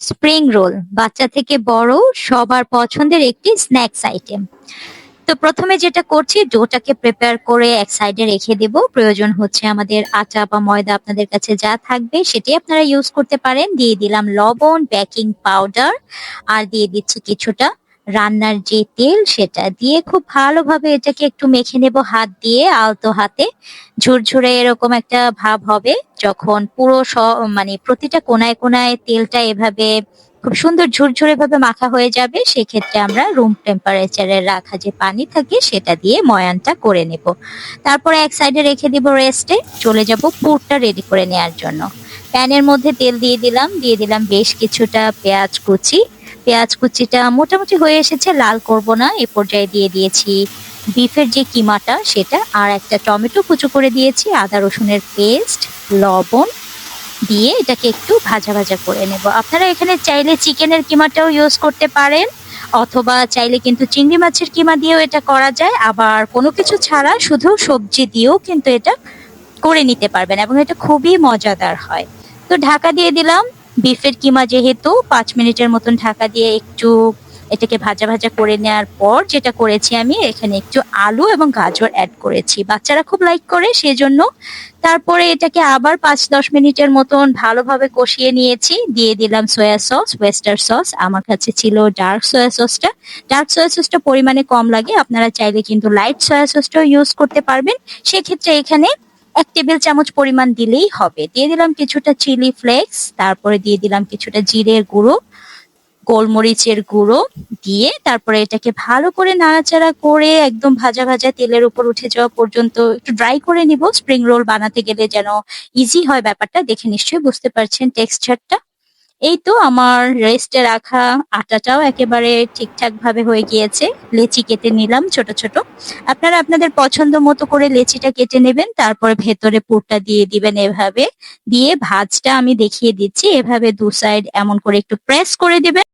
Spring roll, বাচ্চা থেকে বড়, সবার পছন্দের একটি স্ন্যাক্স আইটেম। তো প্রথমে যেটা করছি, ডোটাকে প্রিপেয়ার করে এক সাইডে রেখে দেব। প্রয়োজন হচ্ছে আমাদের আটা বা ময়দা আপনাদের কাছে যা থাকবে সেটি আপনারা ইউজ করতে পারেন। দিয়ে দিলাম লবণ বেকিং পাউডার আর দিয়ে দিচ্ছি কিছুটা রান্নার যে তেল সেটা দিয়ে খুব ভালোভাবে এটাকে একটু মেখে নেব হাত দিয়ে, আলতো হাতে। ঝুরঝুরে এরকম একটা ভাব হবে যখন পুরো স- মানে প্রতিটা কোনায় কোনায় তেলটা এভাবে খুব সুন্দর ঝুরঝুরে ভাবে মাখা হয়ে যাবে। সেক্ষেত্রে আমরা রুম টেম্পারেচারে রাখা যে পানি থাকে সেটা দিয়ে ময়ানটা করে নেব। তারপরে এক সাইডে রেখে দিব রেস্টে চলে যাব পুরটা রেডি করে নেওয়ার জন্য। প্যানের মধ্যে তেল দিয়ে দিলাম। দিয়ে দিলাম বেশ কিছুটা পেঁয়াজ কুচি। পেঁয়াজ কুচিটা মোটামুটি হয়ে এসেছে, লাল করব না, এ পর্যায়ে দিয়ে দিয়েছি। বিফের যে কিমাটা, সেটা আর একটা টমেটো কুচো করে দিয়েছি, আদা রসুনের পেস্ট, লবণ দিয়ে এটাকে একটু ভাজা ভাজা করে নেব। আপনারা এখানে চাইলে চিকেনের কিমাটাও ইউজ করতে পারেন, অথবা চাইলে কিন্তু চিংড়ি মাছের কিমা দিয়েও এটা করা যায়, আবার কোনো কিছু ছাড়া শুধু সবজি দিয়েও কিন্তু এটা করে নিতে পারবেন, এবং এটা খুবই মজাদার হয়। তো ঢাকা দিয়ে দিলাম বিফের কিমা যেহেতু, পাঁচ মিনিটের মতন ঢাকা দিয়ে একটু এটাকে ভাজা ভাজা করে নেওয়ার পর যেটা করেছি আমি, এখানে একটু আলু এবং গাজর অ্যাড করেছি। বাচ্চারা খুব লাইক করে, সেজন্য তারপরে এটাকে আবার পাঁচ দশ মিনিটের মতন ভালোভাবে কষিয়ে নিয়েছি। দিয়ে দিলাম সয়া সস ওয়েস্টার সস আমার কাছে ছিল ডার্ক সয়া সসটা ডার্ক সয়া সসটা পরিমাণে কম লাগে। আপনারা চাইলে কিন্তু লাইট সয়া সসটাও ইউজ করতে পারবেন। সেক্ষেত্রে এখানে এক টেবিল চামচ পরিমাণ দিলেই হবে। দিয়ে দিলাম কিছুটা চিলি ফ্লেক্স, তারপরে দিয়ে দিলাম কিছুটা জিরের গুঁড়ো, গোলমরিচের গুঁড়ো দিয়ে তারপরে এটাকে ভালো করে নাড়াচাড়া করে একদম ভাজা ভাজা তেলের উপর উঠে যাওয়া পর্যন্ত একটু ড্রাই করে নিব। স্প্রিং রোল বানাতে গেলে যেন ইজি হয় ব্যাপারটা, দেখে নিশ্চয়ই বুঝতে পারছেন টেক্সচারটা এই তো আমার রেস্টে রাখা আটাটাও একেবারে ঠিকঠাক ভাবে হয়ে গিয়েছে। লেচি কেটে নিলাম ছোট ছোট। আপনারা আপনাদের পছন্দ মতো করে লেচিটা কেটে নেবেন, তারপরে ভেতরে পুরটা দিয়ে দিবেন এভাবে। দিয়ে ভাজটা আমি দেখিয়ে দিচ্ছি। এভাবে দু সাইড এমন করে একটু প্রেস করে দিবেন।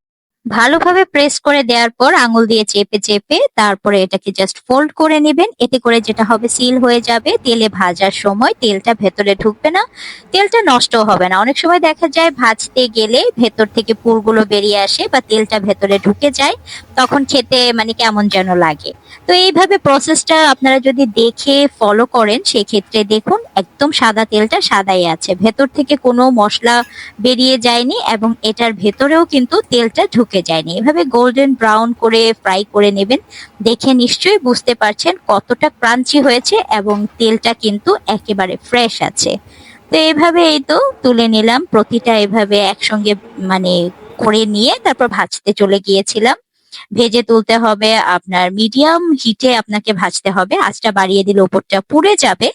ভালোভাবে প্রেস করে দেওয়ার পর আঙুল দিয়ে চেপে চেপে তারপরে এটাকে জাস্ট ফোল্ড করে নেবেন। এতে করে যেটা হবে সিল হয়ে যাবে। তেলে ভাজার সময় তেলটা ভেতরে ঢুকবে না। তেলটা নষ্ট হবে না। অনেক সময় দেখা যায় ভাজতে গেলে ভেতর থেকে পুরগুলো বেরিয়ে আসে বা তেলটা ভেতরে ঢুকে যায়, তখন খেতে মানে কেমন যেন লাগে। তো এইভাবে প্রসেসটা আপনারা যদি দেখে ফলো করেন, সেক্ষেত্রে দেখুন একদম সাদা তেলটা সাদাই আছে। ভেতর থেকে কোনো মশলা বেরিয়ে যায়নি এবং এটার ভেতরেও কিন্তু তেলটা ঢুকে যায়নি। এভাবে গোল্ডেন ব্রাউন করে ফ্রাই করে নেবেন, দেখে নিশ্চয়ই বুঝতে পারছেন কতটা ক্রাঞ্চি হয়েছে এবং তেলটা কিন্তু একেবারে ফ্রেশ আছে। তো এভাবে এই তো তুলে নিলাম, প্রতিটা এভাবে একসঙ্গে মানে করে নিয়ে তারপর ভাজতে চলে গিয়েছিলাম। ভেজে তুলতে হবে আপনার মিডিয়াম হিটে আপনাকে ভাজতে হবে। আঁচটা বাড়িয়ে দিলে ওপরটা পুড়ে যাবে।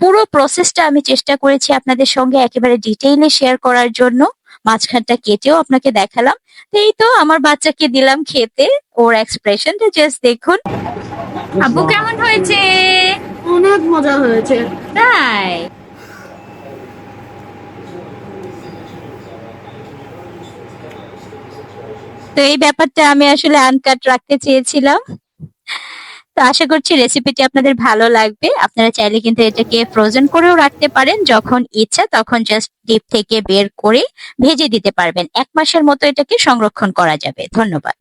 পুরো প্রসেসটা আমি চেষ্টা করেছি আপনাদের সঙ্গে একেবারে ডিটেইলে শেয়ার করার জন্য। মাঝখানটা কেটেও আপনাকে দেখালাম। তো এই তো আমার বাচ্চাকে দিলাম খেতে। ওর এক্সপ্রেশনটা জাস্ট দেখুন। আব্বু কেমন হয়েছে? অনেক মজা হয়েছে। তাই? তো এই ব্যাপারটা আমি আসলে আনকাট রাখতে চেয়েছিলাম। তো আশা করছি রেসিপিটি আপনাদের ভালো লাগবে। আপনারা চাইলে কিন্তু এটাকে ফ্রোজেন করেও রাখতে পারেন। যখন ইচ্ছা তখন জাস্ট ডিপ থেকে বের করে ভেজে দিতে পারবেন। এক মাসের মতো এটাকে সংরক্ষণ করা যাবে। ধন্যবাদ।